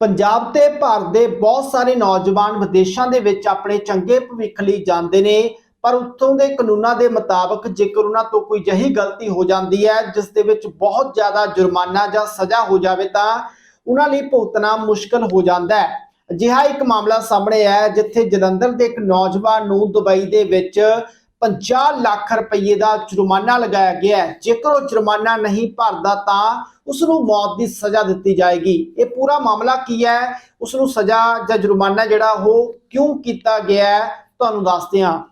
ਪੰਜਾਬ ਤੇ ਭਾਰਤ ਦੇ ਬਹੁਤ ਸਾਰੇ ਨੌਜਵਾਨ ਵਿਦੇਸ਼ਾਂ ਦੇ ਵਿੱਚ ਆਪਣੇ ਚੰਗੇ ਭਵਿੱਖ ਲਈ ਜਾਂਦੇ ਨੇ, ਪਰ ਉੱਥੋਂ ਦੇ ਕਾਨੂੰਨਾਂ ਦੇ ਮੁਤਾਬਕ ਜੇਕਰ ਉਹਨਾਂ ਤੋਂ ਕੋਈ ਜਹੀ ਗਲਤੀ ਹੋ ਜਾਂਦੀ ਹੈ, ਜਿਸ ਦੇ ਵਿੱਚ ਬਹੁਤ ਜ਼ਿਆਦਾ ਜੁਰਮਾਨਾ ਜਾਂ ਸਜ਼ਾ ਹੋ ਜਾਵੇ ਤਾਂ ਉਹਨਾਂ ਲਈ ਭੁਗਤਣਾ ਮੁਸ਼ਕਲ ਹੋ ਜਾਂਦਾ ਹੈ। ਅਜਿਹਾ ਇੱਕ ਮਾਮਲਾ ਸਾਹਮਣੇ ਆਇਆ ਹੈ, ਜਿੱਥੇ ਜਲੰਧਰ ਦੇ ਇੱਕ ਨੌਜਵਾਨ ਨੂੰ ਦੁਬਈ ਦੇ ਵਿੱਚ 50 ਲੱਖ ਰੁਪਏ ਦਾ ਜੁਰਮਾਨਾ ਲਗਾਇਆ ਗਿਆ ਹੈ। ਜੇਕਰ ਉਹ ਜੁਰਮਾਨਾ ਨਹੀਂ ਭਰਦਾ ਤਾਂ ਉਸ ਨੂੰ ਮੌਤ ਦੀ ਸਜ਼ਾ ਦਿੱਤੀ ਜਾਏਗੀ। ਇਹ ਪੂਰਾ ਮਾਮਲਾ ਕੀ ਹੈ? ਉਸ ਨੂੰ ਸਜ਼ਾ ਜਾਂ ਜੁਰਮਾਨਾ ਜਿਹੜਾ ਉਹ ਕਿਉਂ ਕੀਤਾ ਗਿਆ ਹੈ? ਤੁਹਾਨੂੰ ਦੱਸਦੇ ਹਾਂ।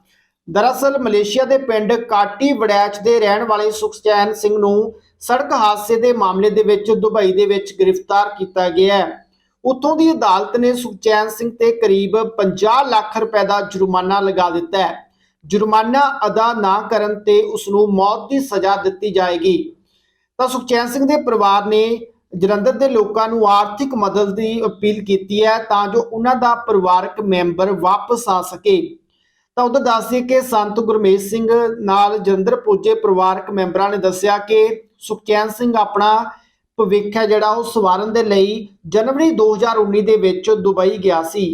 ਦਰਅਸਲ ਮਲੇਸ਼ੀਆ ਦੇ ਪਿੰਡ ਕਾਟੀ ਵੜੈਚ ਦੇ ਰਹਿਣ ਵਾਲੇ ਸੁਖਚੈਨ ਸਿੰਘ ਨੂੰ ਸੜਕ ਹਾਦਸੇ ਦੇ ਮਾਮਲੇ ਦੇ ਵਿੱਚ ਦੁਬਈ ਦੇ ਵਿੱਚ ਗ੍ਰਿਫਤਾਰ ਕੀਤਾ ਗਿਆ ਹੈ। ਉੱਥੋਂ ਦੀ ਅਦਾਲਤ ਨੇ ਸੁਖਚੈਨ ਸਿੰਘ ਤੇ ਕਰੀਬ 50 ਲੱਖ ਰੁਪਏ ਦਾ ਜੁਰਮਾਨਾ ਲਗਾ ਦਿੱਤਾ ਹੈ। ਜੁਰਮਾਨਾ ਅਦਾ ਨਾ ਕਰਨ ਤੇ ਉਸ ਨੂੰ ਮੌਤ ਦੀ ਸਜ਼ਾ ਦਿੱਤੀ ਜਾਏਗੀ। ਤਾਂ ਸੁਖਚੈਨ ਸਿੰਘ ਦੇ ਪਰਿਵਾਰ ਨੇ ਜਲੰਧਰ ਦੇ ਲੋਕਾਂ ਨੂੰ ਆਰਥਿਕ ਮਦਦ ਦੀ ਅਪੀਲ ਕੀਤੀ ਹੈ ਤਾਂ ਜੋ ਉਹਨਾਂ ਦਾ ਪਰਿਵਾਰਕ ਮੈਂਬਰ ਵਾਪਸ ਆ ਸਕੇ। ਤਾਂ ਉਧਰ ਦੱਸਦੇ ਕਿ ਸੰਤ ਗੁਰਮੇਸ਼ ਸਿੰਘ ਨਾਲ ਜਲੰਧਰ ਪੁੱਜੇ ਪਰਿਵਾਰਕ ਮੈਂਬਰਾਂ ਨੇ ਦੱਸਿਆ ਕਿ ਸੁਖਚੈਨ ਸਿੰਘ ਆਪਣਾ ਭਵਿੱਖ ਹੈ ਜਿਹੜਾ ਉਹ ਸਵਾਰਨ ਦੇ ਲਈ ਜਨਵਰੀ 2019 ਦੇ ਵਿੱਚ ਦੁਬਈ ਗਿਆ ਸੀ।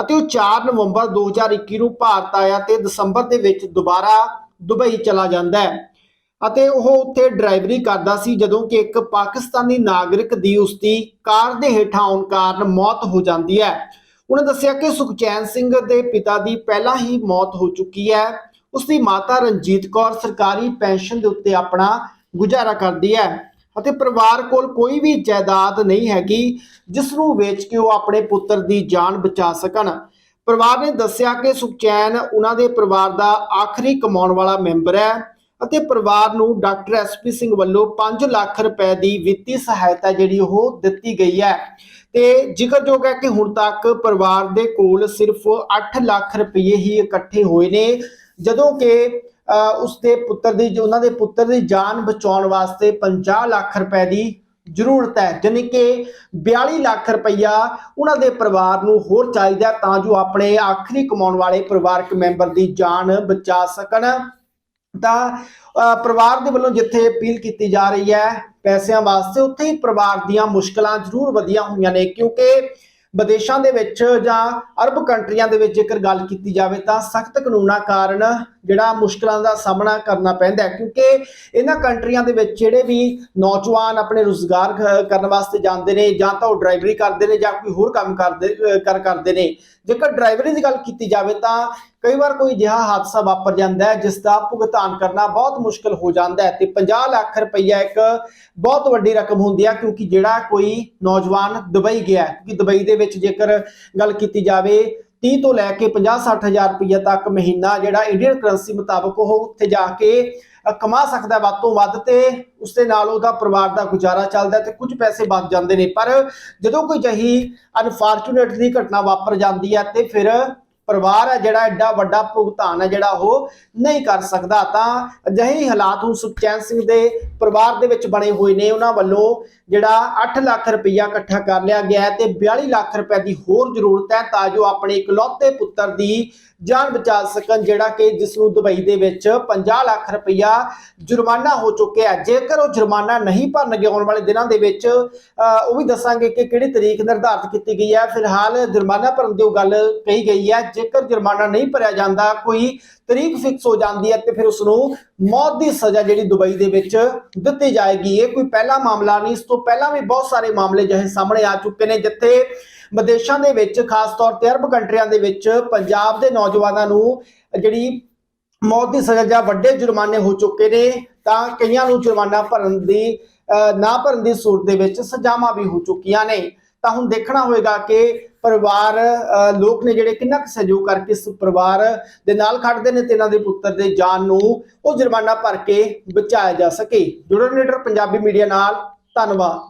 ਅਤੇ ਉਹ 4 ਨਵੰਬਰ 2021 ਨੂੰ ਭਾਰਤ ਆਇਆ ਤੇ ਦਸੰਬਰ ਦੇ ਵਿੱਚ ਦੁਬਾਰਾ ਦੁਬਈ ਚਲਾ ਜਾਂਦਾ ਹੈ। ਅਤੇ ਉਹ ਉੱਥੇ ਡਰਾਈਵਰੀ ਕਰਦਾ ਸੀ, ਜਦੋਂ ਕਿ ਇੱਕ ਪਾਕਿਸਤਾਨੀ ਨਾਗਰਿਕ ਦੀ ਉਸਦੀ ਕਾਰ ਦੇ ਹੇਠਾਂ ਆਉਣ ਕਾਰਨ ਮੌਤ ਹੋ ਜਾਂਦੀ ਹੈ। ਉਹਨੇ ਦੱਸਿਆ ਕਿ ਸੁਖਚੈਨ ਸਿੰਘ ਦੇ ਪਿਤਾ ਦੀ ਪਹਿਲਾਂ ਹੀ ਮੌਤ ਹੋ ਚੁੱਕੀ ਹੈ। ਉਸਦੀ ਮਾਤਾ ਰਣਜੀਤ ਕੌਰ ਸਰਕਾਰੀ ਪੈਨਸ਼ਨ ਦੇ ਉੱਤੇ ਆਪਣਾ ਗੁਜ਼ਾਰਾ ਕਰਦੀ ਹੈ। ਅਤੇ ਪਰਿਵਾਰ ਕੋਲ ਕੋਈ ਵੀ ਜਾਇਦਾਦ ਨਹੀਂ ਹੈਗੀ ਜਿਸ ਨੂੰ ਵੇਚ ਕੇ ਉਹ ਆਪਣੇ ਪੁੱਤਰ ਦੀ ਜਾਨ ਬਚਾ ਸਕਣ। ਪਰਿਵਾਰ ਨੇ ਦੱਸਿਆ ਕਿ ਸੁਖਚੈਨ ਉਹਨਾਂ ਦੇ ਪਰਿਵਾਰ ਦਾ ਆਖਰੀ ਕਮਾਉਣ ਵਾਲਾ ਮੈਂਬਰ ਹੈ ਅਤੇ ਪਰਿਵਾਰ ਨੂੰ ਡਾਕਟਰ ਐਸਪੀ ਸਿੰਘ ਵੱਲੋਂ 5 ਲੱਖ ਰੁਪਏ ਦੀ ਵਿੱਤੀ ਸਹਾਇਤਾ ਜਿਹੜੀ ਉਹ ਦਿੱਤੀ ਗਈ ਹੈ। ਤੇ ਜ਼ਿਕਰਯੋਗ ਹੈ ਕਿ ਹੁਣ ਤੱਕ ਪਰਿਵਾਰ ਦੇ ਕੋਲ ਸਿਰਫ 8 ਲੱਖ ਰੁਪਏ ਹੀ ਇਕੱਠੇ ਹੋਏ ਨੇ, ਜਦੋਂ ਕਿ ਉਸ ਦੇ ਪੁੱਤਰ ਦੀ ਉਹਨਾਂ ਦੇ ਪੁੱਤਰ ਦੀ ਜਾਨ ਬਚਾਉਣ ਵਾਸਤੇ 50 ਲੱਖ ਰੁਪਏ ਦੀ ਜ਼ਰੂਰਤ ਹੈ, ਜਾਣੀ ਕਿ 42 ਲੱਖ ਰੁਪਈਆ ਉਹਨਾਂ ਦੇ ਪਰਿਵਾਰ ਨੂੰ ਹੋਰ ਚਾਹੀਦਾ ਤਾਂ ਜੋ ਆਪਣੇ ਆਖਰੀ ਕਮਾਉਣ ਵਾਲੇ ਪਰਿਵਾਰਕ ਮੈਂਬਰ ਦੀ ਜਾਨ ਬਚਾ ਸਕਣ। ਤਾਂ ਪਰਿਵਾਰ ਦੇ ਵੱਲੋਂ ਜਿੱਥੇ ਅਪੀਲ ਕੀਤੀ ਜਾ ਰਹੀ ਹੈ ਪੈਸਿਆਂ ਵਾਸਤੇ, ਉੱਥੇ ਹੀ ਪਰਿਵਾਰ ਦੀਆਂ ਮੁਸ਼ਕਲਾਂ ਜ਼ਰੂਰ ਵਧੀਆਂ ਹੋਈਆਂ ਨੇ, ਕਿਉਂਕਿ ਵਿਦੇਸ਼ਾਂ ਦੇ ਵਿੱਚ ਜਾਂ ਅਰਬ ਕੰਟਰੀਆਂ ਦੇ ਵਿੱਚ ਜੇਕਰ ਗੱਲ ਕੀਤੀ ਜਾਵੇ ਤਾਂ ਸਖਤ ਕਾਨੂੰਨਾਂ ਕਾਰਨ ਜਿਹੜਾ ਮੁਸ਼ਕਲਾਂ ਦਾ ਸਾਹਮਣਾ ਕਰਨਾ ਪੈਂਦਾ ਹੈ। ਕਿਉਂਕਿ ਇਹਨਾਂ ਕੰਟਰੀਆਂ ਦੇ ਵਿੱਚ ਜਿਹੜੇ ਵੀ ਨੌਜਵਾਨ ਆਪਣੇ ਰੁਜ਼ਗਾਰ ਕਰਨ ਵਾਸਤੇ ਜਾਂਦੇ ਨੇ ਜਾਂ ਤਾਂ ਉਹ ਡਰਾਈਵਰੀ ਕਰਦੇ ਨੇ ਜਾਂ ਕੋਈ ਹੋਰ ਕੰਮ ਕਰਦੇ ਕਰ, ਕਰਦੇ ਨੇ। ਜੇਕਰ ਡਰਾਈਵਰੀ ਦੀ ਗੱਲ ਕੀਤੀ ਜਾਵੇ ਤਾਂ ਕਈ ਵਾਰ ਕੋਈ ਅਜਿਹਾ ਹਾਦਸਾ ਵਾਪਰ ਜਾਂਦਾ ਹੈ, ਜਿਸ ਦਾ ਭੁਗਤਾਨ ਕਰਨਾ ਬਹੁਤ ਮੁਸ਼ਕਲ ਹੋ ਜਾਂਦਾ ਹੈ ਤੇ 50 ਲੱਖ ਰੁਪਈਆ ਇੱਕ ਬਹੁਤ ਵੱਡੀ ਰਕਮ ਹੁੰਦੀ ਹੈ ਕਿਉਂਕਿ ਜਿਹੜਾ ਕੋਈ ਨੌਜਵਾਨ ਦੁਬਈ ਗਿਆ ਕਿਉਂਕਿ ਦੁਬਈ ਦੇ ਵਿੱਚ ਜੇਕਰ ਗੱਲ ਕੀਤੀ ਜਾਵੇ 30 ਤੋਂ ਲੈ ਕੇ 50-60 ਹਜ਼ਾਰ ਰੁਪਈਆ ਤੱਕ ਮਹੀਨਾ ਜਿਹੜਾ ਇੰਡੀਅਨ ਕਰੰਸੀ ਮੁਤਾਬਕ ਉਹ ਉੱਥੇ ਜਾ ਕੇ ਕਮਾ ਸਕਦਾ ਵੱਧ ਤੋਂ ਵੱਧ ਤੇ ਉਸ ਦੇ ਨਾਲ ਉਹਦਾ ਪਰਿਵਾਰ ਦਾ ਗੁਜ਼ਾਰਾ ਚੱਲਦਾ ਹੈ ਤੇ ਕੁਝ ਪੈਸੇ ਬਚ ਜਾਂਦੇ ਨੇ। ਪਰ ਜਦੋਂ ਕੋਈ ਜਹੀ ਅਨਫੋਰਚੂਨੇਟਲੀ ਘਟਨਾ ਵਾਪਰ ਜਾਂਦੀ ਹੈ ਤੇ ਫਿਰ ਪਰਿਵਾਰ ਹੈ ਜਿਹੜਾ ਐਡਾ ਵੱਡਾ ਭੁਗਤਾਨ ਹੈ ਜਿਹੜਾ ਉਹ ਨਹੀਂ ਕਰ ਸਕਦਾ। ਤਾਂ ਅਜਿਹੇ ਹਾਲਾਤ ਹੁਣ ਸੁਖਚੈਨ ਸਿੰਘ ਦੇ ਪਰਿਵਾਰ ਦੇ ਵਿੱਚ ਬਣੇ ਹੋਏ ਨੇ। ਉਹਨਾਂ ਵੱਲੋਂ ਜਿਹੜਾ 8 ਲੱਖ ਰੁਪਈਆ ਇਕੱਠਾ ਕਰ ਲਿਆ ਗਿਆ ਤੇ 42 ਲੱਖ ਰੁਪਏ ਦੀ ਹੋਰ ਜ਼ਰੂਰਤ ਹੈ ਤਾਂ ਜੋ ਆਪਣੇ ਇਕਲੌਤੇ ਪੁੱਤਰ ਦੀ ਜਾਨ ਬਚਾ ਸਕਣ, ਜਿਹੜਾ ਕਿ ਜਿਸ ਨੂੰ ਦੁਬਈ ਦੇ ਵਿੱਚ 50 ਲੱਖ ਰੁਪਈਆ ਜੁਰਮਾਨਾ ਹੋ ਚੁੱਕਿਆ ਜੇਕਰ ਉਹ ਜੁਰਮਾਨਾ ਨਹੀਂ ਭਰਨਗੇ ਆਉਣ ਵਾਲੇ ਦਿਨਾਂ ਦੇ ਵਿੱਚ ਉਹ ਵੀ ਦੱਸਾਂਗੇ ਕਿ ਕਿਹੜੀ ਤਰੀਕ ਨਿਰਧਾਰਿਤ ਕੀਤੀ ਗਈ ਹੈ। ਫਿਲਹਾਲ ਜੁਰਮਾਨਾ ਭਰਨ ਦੀ ਉਹ ਗੱਲ ਕਹੀ ਗਈ ਹੈ। ਜੇਕਰ ਜੁਰਮਾਨਾ ਨਹੀਂ ਭਰਿਆ ਜਾਂਦਾ, ਕੋਈ ਤਰੀਕ ਫਿਕਸ ਹੋ ਜਾਂਦੀ ਹੈ ਤੇ ਫਿਰ ਉਸ ਨੂੰ ਮੌਤ ਦੀ ਸਜ਼ਾ ਜਿਹੜੀ ਦੁਬਈ ਦੇ ਵਿੱਚ ਦਿੱਤੀ ਜਾਏਗੀ। ਇਹ ਕੋਈ ਪਹਿਲਾ ਮਾਮਲਾ ਨਹੀਂ। ਇਸ ਤੋਂ ਪਹਿਲਾਂ ਵੀ ਬਹੁਤ ਸਾਰੇ ਮਾਮਲੇ ਜਿਹੇ ਸਾਹਮਣੇ ਆ ਚੁੱਕੇ ਨੇ, ਜਿੱਥੇ ਵਿਦੇਸ਼ਾਂ ਦੇ ਵਿੱਚ ਖਾਸ ਤੌਰ ਤੇ ਅਰਬ ਕੰਟਰੀਆਂ ਦੇ ਵਿੱਚ ਪੰਜਾਬ ਦੇ ਨੌਜਵਾਨਾਂ ਨੂੰ ਜਿਹੜੀ ਮੌਤ ਦੀ ਸਜ਼ਾ ਜਾਂ ਵੱਡੇ ਜੁਰਮਾਨੇ ਹੋ ਚੁੱਕੇ ਨੇ ਤਾਂ ਕਈਆਂ ਨੂੰ ਜੁਰਮਾਨਾ ਭਰਨ ਦੀ ਨਾ ਭਰਨ ਦੀ ਸੂਰਤ ਦੇ ਵਿੱਚ ਸਜ਼ਾਵਾਂ ਵੀ ਹੋ ਚੁੱਕੀਆਂ ਨੇ। ਤਾਂ ਹੁਣ ਦੇਖਣਾ ਹੋਏਗਾ ਕਿ ਪਰਿਵਾਰ ਅਹ, ਲੋਕ ਨੇ ਜਿਹੜੇ ਕਿੰਨਾ ਕੁ ਸਹਿਯੋਗ ਕਰਕੇ ਇਸ ਪਰਿਵਾਰ ਦੇ ਨਾਲ ਖੜਦੇ ਨੇ ਤੇ ਇਹਨਾਂ ਦੇ ਪੁੱਤਰ ਦੇ ਜਾਨ ਨੂੰ ਉਹ ਜੁਰਮਾਨਾ ਭਰ ਕੇ ਬਚਾਇਆ ਜਾ ਸਕੇ। ਜੁੜਨ ਲੀਡਰ ਪੰਜਾਬੀ ਮੀਡੀਆ ਨਾਲ। ਧੰਨਵਾਦ।